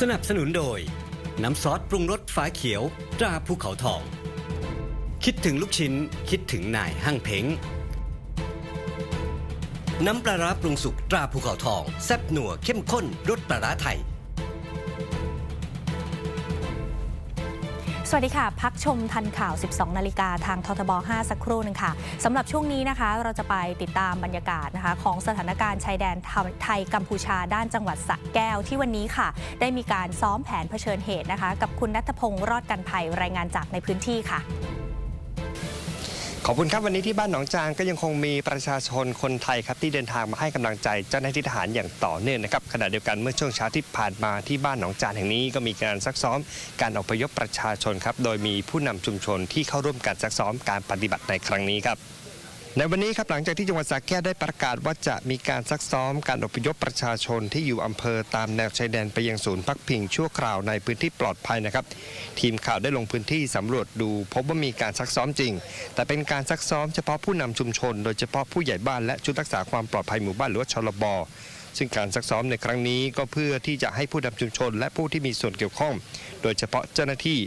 สนับสนุนโดย น้ำซอสปรุงรสฝาเขียว ตราภูเขาทอง คิดถึงลูกชิ้น คิดถึงนายห้างเพ้งน้ำปลาร้าปรุงสุกตราภูเขาทอง แซ่บหนัวเข้มข้นรสปลาร้าไทย สวัสดีค่ะ พักชมทันข่าว 12 นาฬิกาทางททบ 5 สักครู่หนึ่งค่ะสำหรับช่วงนี้นะคะ เราจะไปติดตามบรรยากาศนะคะของสถานการณ์ชายแดนไทยกัมพูชาด้านจังหวัดสระแก้วที่วันนี้ค่ะ ได้มีการซ้อมแผนเผชิญเหตุนะคะ กับคุณนัทพงศ์รอดกันภัยรายงานจากในพื้นที่ค่ะ ขอบคุณครับวันนี้ที่บ้านหนองจางก็ยังคงมีประชาชนคนไทยครับที่เดินทางมาให้กำลังใจเจ้าหน้าที่ทหารอย่างต่อเนื่องนะครับขณะเดียวกันเมื่อช่วงเช้าที่ผ่านมาที่บ้านหนองจางแห่งนี้ก็มีการซักซ้อมการอพยพประชาชนครับโดยมีผู้นำชุมชนที่เข้าร่วมการซักซ้อมการปฏิบัติในครั้งนี้ครับ ในวันนี้ครับหลังจากที่จังหวัดสระแก้วได้ประกาศว่าจะมีการซักซ้อมการอพยพประชาชนที่อยู่อำเภอตามแนวชายแดนไปยังศูนย์พักพิงชั่วคราวในพื้นที่ปลอดภัยนะครับ ทีมข่าวได้ลงพื้นที่สำรวจดู พบว่ามีการซักซ้อมจริง แต่เป็นการซักซ้อมเฉพาะผู้นำชุมชน โดยเฉพาะผู้ใหญ่บ้านและชุดรักษาความปลอดภัยหมู่บ้านหรือว่าชลบ ซึ่งการซักซ้อมในครั้งนี้ก็เพื่อที่จะให้ผู้นำชุมชน และผู้ที่มีส่วนเกี่ยวข้อง โดยเฉพาะเจ้าหน้าที่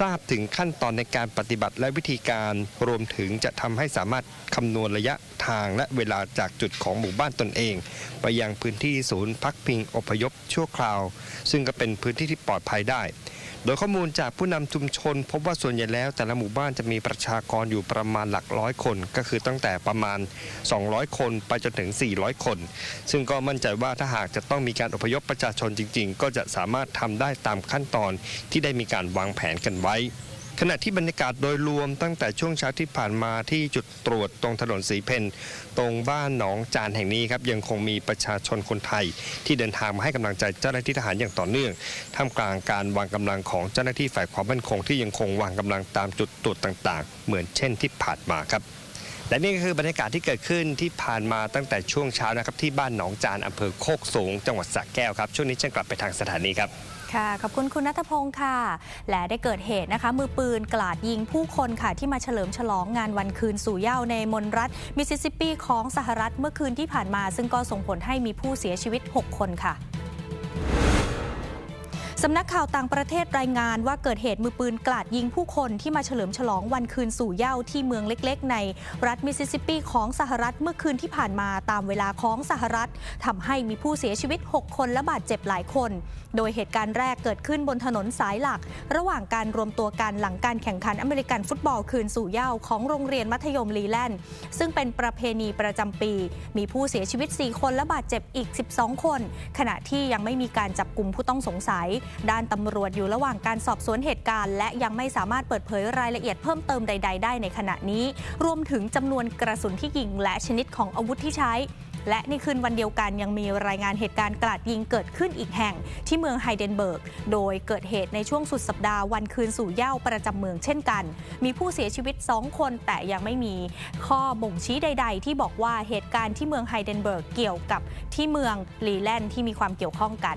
ทราบถึงขั้นตอนในการปฏิบัติและวิธีการรวมถึงจะทำให้สามารถคำนวณระยะทางและเวลาจากจุดของหมู่บ้านตนเอง ไปยังพื้นที่ศูนย์พักพิงอพยพชั่วคราว ซึ่งก็เป็นพื้นที่ที่ปลอดภัยได้ โดยข้อมูลจากผู้นำชุมชน พบว่าส่วนใหญ่แล้ว แต่ละหมู่บ้านจะมีประชากรอยู่ประมาณหลักร้อยคน ก็คือตั้งแต่ประมาณ 200 คนไปจนถึง 400 คน ซึ่งก็มั่นใจว่าถ้าหากจะต้องมีการอพยพประชาชนจริง ๆ ก็จะสามารถทำได้ตามขั้นตอนที่ได้มีการวางแผนกันไว้ ขณะที่บรรยากาศโดยรวมตั้งแต่ช่วงเช้าที่ผ่านมาที่จุดตรวจตรงถนนสีเพนตรงบ้านหนองจานแห่งนี้ครับยังคงมีประชาชนคนไทย ที่เดินทางมาให้กำลังใจเจ้าหน้าที่ทหารอย่างต่อเนื่องท่ามกลางการวางกำลังของเจ้าหน้าที่ฝ่ายความมั่นคงที่ยังคงวางกำลังตามจุดตรวจต่าง ๆ เหมือนเช่นที่ผ่านมาครับ และนี่ก็คือบรรยากาศที่เกิดขึ้นที่ผ่านมาตั้งแต่ช่วงเช้านะครับที่บ้านหนองจานอำเภอโคกสูง จังหวัดสระแก้วครับ ช่วงนี้จะกลับไปทางสถานีครับค่ะขอบคุณคุณนัทพงศ์ค่ะ และได้เกิดเหตุนะคะ มือปืนกลาดยิงผู้คนค่ะ ที่มาเฉลิมฉลองงานวันคืนสู่เย้าในมณรัฐมิสซิสซิปปีของสหรัฐเมื่อคืนที่ผ่านมา ซึ่งก็ส่งผลให้มีผู้เสียชีวิต 6 คนค่ะ สำนักข่าวต่างประเทศรายงานว่าเกิดเหตุมือปืนกลาดยิงผู้คนที่มาเฉลิมฉลองวันคืนสู่เหย้าที่เมืองเล็กๆ ในรัฐมิสซิสซิปปีของสหรัฐเมื่อคืนที่ผ่านมาตามเวลาของสหรัฐทำให้มีผู้เสียชีวิต 6 คนและบาดเจ็บหลายคน โดยเหตุการณ์แรกเกิดขึ้นบนถนนสายหลัก ระหว่างการรวมตัวกันหลังการแข่งขันอเมริกันฟุตบอลคืนสู่เหย้าของโรงเรียนมัธยมลีแลนด์ซึ่งเป็นประเพณีประจำปี มีผู้เสียชีวิต 4 คนและบาดเจ็บอีก 12 คน ขณะที่ยังไม่มีการจับกลุ่มผู้ต้องสงสัยด้านตำรวจอยู่ระหว่างการสอบสวนเหตุการณ์ และยังไม่สามารถเปิดเผยรายละเอียดเพิ่มเติมใด ๆ ได้ในขณะนี้ รวมถึงจำนวนกระสุนที่ยิง และชนิดของอาวุธที่ใช้และในคืนวันเดียวกันยังมีรายงานเหตุการณ์กราดยิงเกิดขึ้นอีกแห่ง ที่เมืองไฮเดนเบิร์ก โดยเกิดเหตุในช่วงสุดสัปดาห์วันคืนสู่เย้าประจำเมืองเช่นกัน มีผู้เสียชีวิต 2 คนแต่ยังไม่มีข้อบ่งชี้ใด ๆ ที่บอกว่าเหตุการณ์ที่เมืองไฮเดนเบิร์กเกี่ยวกับที่เมืองลีแลนด์ที่มีความเกี่ยวข้องกัน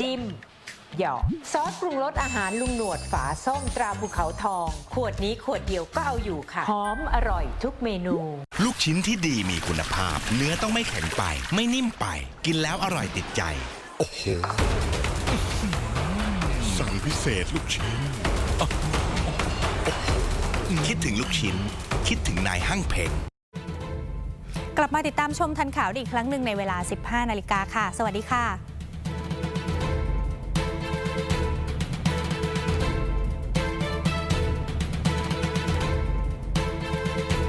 จิ้ม หยอกซอสปรุงรสอาหารลุงหนวดฝาส้มตราภูเขาทอง ขวดนี้ขวดเดียวก็เอาอยู่ค่ะ หอมอร่อยทุกเมนู ลูกชิ้นที่ดีมีคุณภาพ เนื้อต้องไม่แข็งไป ไม่นิ่มไป กินแล้วอร่อยติดใจ โอ้โหสั่งพิเศษลูกชิ้น คิดถึงลูกชิ้น คิดถึงนายห้างเพ้งกลับมาติดตามชมทันข่าวได้อีกครั้งหนึ่งในเวลา 15 นาฬิกาค่ะ สวัสดีค่ะ